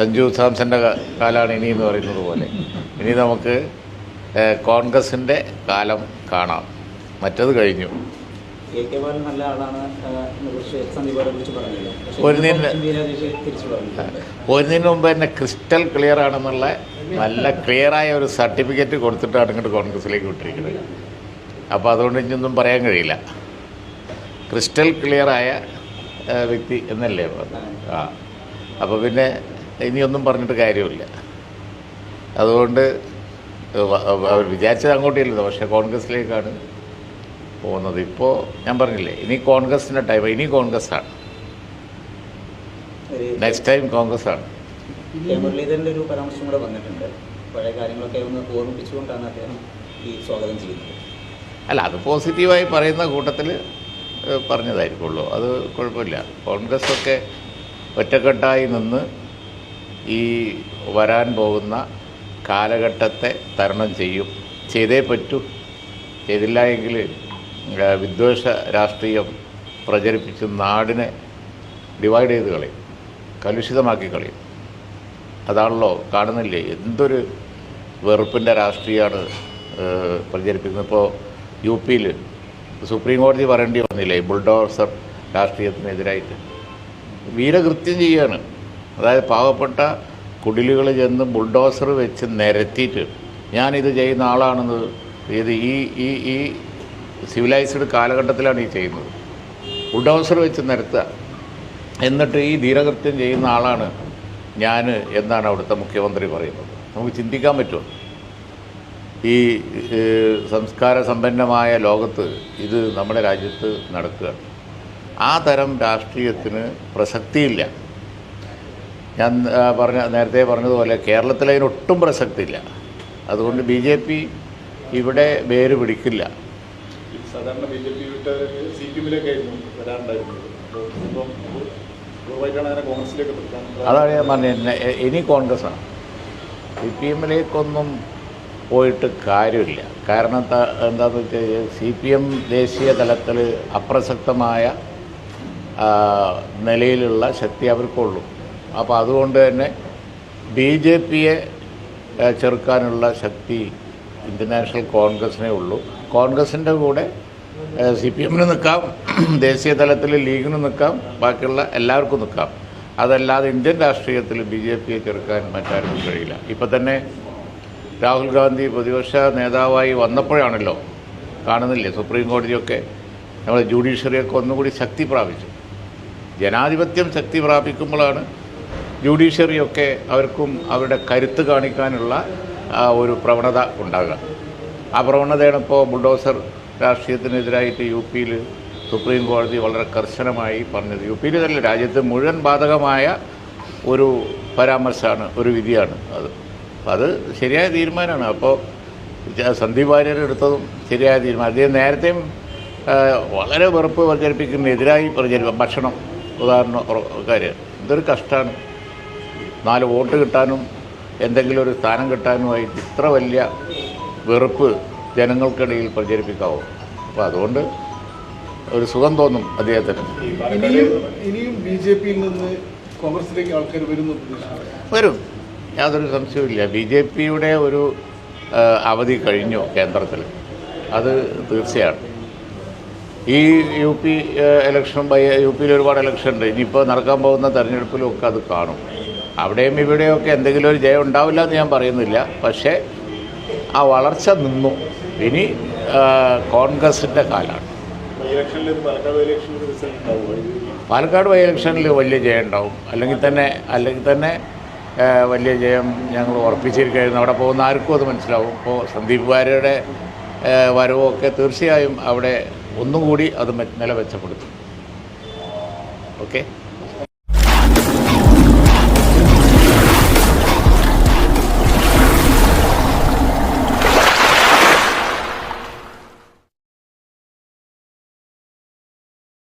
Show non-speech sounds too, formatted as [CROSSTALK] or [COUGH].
സഞ്ജു സാംസന്റെ കാലമാണ് ഇനി എന്ന് പറയുന്നത് പോലെ. ഇനി നമുക്ക് കോൺഗ്രസിന്റെ കോൺഗ്രസിന്റെ കാലം കാണാം. മറ്റത് കഴിഞ്ഞു. ഒരു പോരുന്നതിന് മുമ്പ് തന്നെ ക്രിസ്റ്റൽ ക്ലിയർ ആണെന്നുള്ള നല്ല ക്ലിയറായ ഒരു സർട്ടിഫിക്കറ്റ് കൊടുത്തിട്ടാണ് ഇങ്ങോട്ട് കോൺഗ്രസിലേക്ക് വിട്ടിരിക്കുന്നത്. അപ്പോൾ അതുകൊണ്ട് ഇനിയൊന്നും പറയാൻ കഴിയില്ല. ക്രിസ്റ്റൽ ക്ലിയറായ വ്യക്തി എന്നല്ലേ ആ. അപ്പോൾ പിന്നെ ഇനിയൊന്നും പറഞ്ഞിട്ട് കാര്യമില്ല. അതുകൊണ്ട് അവർ വിചാരിച്ചത് അങ്ങോട്ടില്ല പക്ഷേ കോൺഗ്രസ്സിലേക്കാണ് പോകുന്നത്. ഇപ്പോൾ ഞാൻ പറഞ്ഞില്ലേ ഇനി കോൺഗ്രസിന്റെ ടൈം ഇനി കോൺഗ്രസ്സാണ്. Next time കോൺഗ്രസ്സാണ്. മുരളീധരന്റെ ഒരു പരാമർശം കൂടെ വന്നിട്ടുണ്ട്. പഴയ കാര്യങ്ങളൊക്കെ ഒന്ന് ഓർമ്മിപ്പിച്ചുകൊണ്ടാണ് അദ്ദേഹം ഈ സ്വാഗതം ചെയ്യുന്നത്. അല്ല അത് പോസിറ്റീവായി പറയുന്ന കൂട്ടത്തിൽ പറഞ്ഞതായിരിക്കുള്ളൂ. അത് കുഴപ്പമില്ല. കോൺഗ്രസ്സൊക്കെ ഒറ്റക്കെട്ടായി നിന്ന് ഈ വരാൻ പോകുന്ന കാലഘട്ടത്തെ തരണം ചെയ്യും. ചെയ്തേ പറ്റൂ. ചെയ്തില്ല എങ്കിൽ വിദ്വേഷ രാഷ്ട്രീയം പ്രചരിപ്പിച്ച് നാടിനെ ഡിവൈഡ് ചെയ്ത് കളയും. കലുഷിതമാക്കി കളയും. അതാണല്ലോ കാണുന്നില്ലേ? എന്തൊരു വെറുപ്പിന്റെ രാഷ്ട്രീയമാണ് പ്രചരിപ്പിക്കുന്നത്. ഇപ്പോൾ യു പിയിൽ സുപ്രീം കോടതി പറയേണ്ടി വന്നില്ലേ ബുൾഡോസർ രാഷ്ട്രീയത്തിനെതിരായിട്ട്? വീരകൃത്യം ചെയ്യുകയാണ് അതായത് പാവപ്പെട്ട കുടിലുകൾ ചെന്ന് ബുൾഡോസർ വെച്ച് നിരത്തിയിട്ട് ഞാനിത് ചെയ്യുന്ന ആളാണെന്ന് ഇത് ഈ ഈ ഈ സിവിലൈസ്ഡ് കാലഘട്ടത്തിലാണ് ഈ ചെയ്യുന്നത്. ബുൾഡോസർ വെച്ച് നിരത്തുക. എന്നിട്ട് ഈ ധീരകൃത്യം ചെയ്യുന്ന ആളാണ് ഞാൻ എന്നാണ് അവിടുത്തെ മുഖ്യമന്ത്രി പറയുന്നത്. നമുക്ക് ചിന്തിക്കാൻ പറ്റുമോ? ഈ സംസ്കാര സമ്പന്നമായ ലോകത്ത് ഇത് നമ്മുടെ രാജ്യത്ത് നടക്കുക ആ തരം രാഷ്ട്രീയത്തിന് പ്രസക്തിയില്ല. ഞാൻ പറഞ്ഞ നേരത്തെ പറഞ്ഞതുപോലെ കേരളത്തിൽ അതിനൊട്ടും പ്രസക്തിയില്ല. അതുകൊണ്ട് ബി ജെ പി ഇവിടെ വേര് പിടിക്കില്ല. സാധാരണ ബി ജെ പി വിട്ട് സി പി എമ്മിലേക്കായിരുന്നു വരാറുണ്ടായിരുന്നത്. അതാണ് ഞാൻ പറഞ്ഞത്. ഇനി കോൺഗ്രസ്സാണ് സി പി എമ്മിലേക്കൊന്നും പോയിട്ട് കാര്യമില്ല. കാരണം എന്താ എന്താണെന്ന് വെച്ച് കഴിഞ്ഞാൽ സി പി എം ദേശീയ തലത്തിൽ അപ്രസക്തമായ നിലയിലുള്ള ശക്തി അവർക്കുള്ളൂ. അപ്പോൾ അതുകൊണ്ട് തന്നെ ബി ജെ പിയെ ചെറുക്കാനുള്ള ശക്തി ഇന്ത്യൻ നാഷണൽ കോൺഗ്രസിനേ ഉള്ളൂ. കോൺഗ്രസിന്റെ കൂടെ സി പി എമ്മിന് നിൽക്കാം [CLEARS THROAT] ദേശീയ തലത്തിൽ ലീഗിന് നിൽക്കാം ബാക്കിയുള്ള എല്ലാവർക്കും നിൽക്കാം. അതല്ലാതെ ഇന്ത്യൻ രാഷ്ട്രീയത്തിൽ ബി ജെ പിയെ ചെറുക്കാൻ മറ്റാർക്കും കഴിയില്ല. ഇപ്പം തന്നെ രാഹുൽ ഗാന്ധി പ്രതിപക്ഷ നേതാവായി വന്നപ്പോഴാണല്ലോ കാണുന്നില്ലേ സുപ്രീം കോടതിയൊക്കെ നമ്മുടെ ജുഡീഷ്യറിയൊക്കെ ഒന്നുകൂടി ശക്തി പ്രാപിച്ചു. ജനാധിപത്യം ശക്തി പ്രാപിക്കുമ്പോഴാണ് ജുഡീഷ്യറിയൊക്കെ അവർക്കും അവരുടെ കരുത്ത് കാണിക്കാനുള്ള ഒരു പ്രവണത ഉണ്ടാകുക ആ പ്രവണതയാണ് ഇപ്പോൾ ബുൾഡോസർ രാഷ്ട്രീയത്തിനെതിരായിട്ട് യു പിയിൽ സുപ്രീം കോടതി വളരെ കർശനമായി പറഞ്ഞത്. യു പിയിൽ തന്നെ രാജ്യത്ത് മുഴുവൻ ബാധകമായ ഒരു പരാമർശമാണ് ഒരു വിധിയാണ് അത്. അത് ശരിയായ തീരുമാനമാണ്. അപ്പോൾ സന്ദീപ് വാര്യർ എടുത്തതും ശരിയായ തീരുമാനം. അദ്ദേഹം നേരത്തെയും വളരെ വെറുപ്പ് പ്രചരിപ്പിക്കുന്നതിനെതിരായി പ്രചരിപ്പ ഭക്ഷണം ഉദാഹരണം കാര്യം ഇതൊരു കഷ്ടമാണ് നാല് വോട്ട് കിട്ടാനും എന്തെങ്കിലും ഒരു സ്ഥാനം കിട്ടാനുമായിട്ട് ഇത്ര വലിയ വെറുപ്പ് ജനങ്ങൾക്കിടയിൽ പ്രചരിപ്പിക്കാവും? അപ്പോൾ അതുകൊണ്ട് ഒരു സുഖം തോന്നും അദ്ദേഹത്തിന്. ഇനിയും ഇനിയും ബി ജെ പിയിൽ നിന്ന് കോൺഗ്രസിലേക്ക് ആൾക്കാർ വരുന്ന വരും. യാതൊരു സംശയവുമില്ല. ബി ജെ പിയുടെ ഒരു അവധി കഴിഞ്ഞു കേന്ദ്രത്തിൽ അത് തീർച്ചയാണ്. ഈ യു പി ഇലക്ഷൻ യു പിയിൽ ഒരുപാട് ഇലക്ഷൻ ഉണ്ട്. ഇനിയിപ്പോൾ നടക്കാൻ പോകുന്ന തെരഞ്ഞെടുപ്പിലും ഒക്കെ അത് കാണും. അവിടെയും ഇവിടെയൊക്കെ എന്തെങ്കിലും ഒരു ജയം ഉണ്ടാവില്ല എന്ന് ഞാൻ പറയുന്നില്ല. പക്ഷേ ആ വളർച്ച നിന്നു. ഇനി കോൺഗ്രസിന്റെ കാലമാണ് പാലക്കാട് ബൈ ഇലക്ഷനിൽ വലിയ ജയം ഉണ്ടാവും. അല്ലെങ്കിൽ തന്നെ അല്ലെങ്കിൽ തന്നെ വലിയ ജയം ഞങ്ങൾ ഉറപ്പിച്ചിരിക്കുന്നു അവിടെ പോകുന്ന ആർക്കും അത് മനസ്സിലാവും. ഇപ്പോൾ സന്ദീപ് വാര്യയുടെ വരവുമൊക്കെ വരവൊക്കെ തീർച്ചയായും അവിടെ ഒന്നും കൂടി അത് നില മെച്ചപ്പെടുത്തും ഓക്കെ?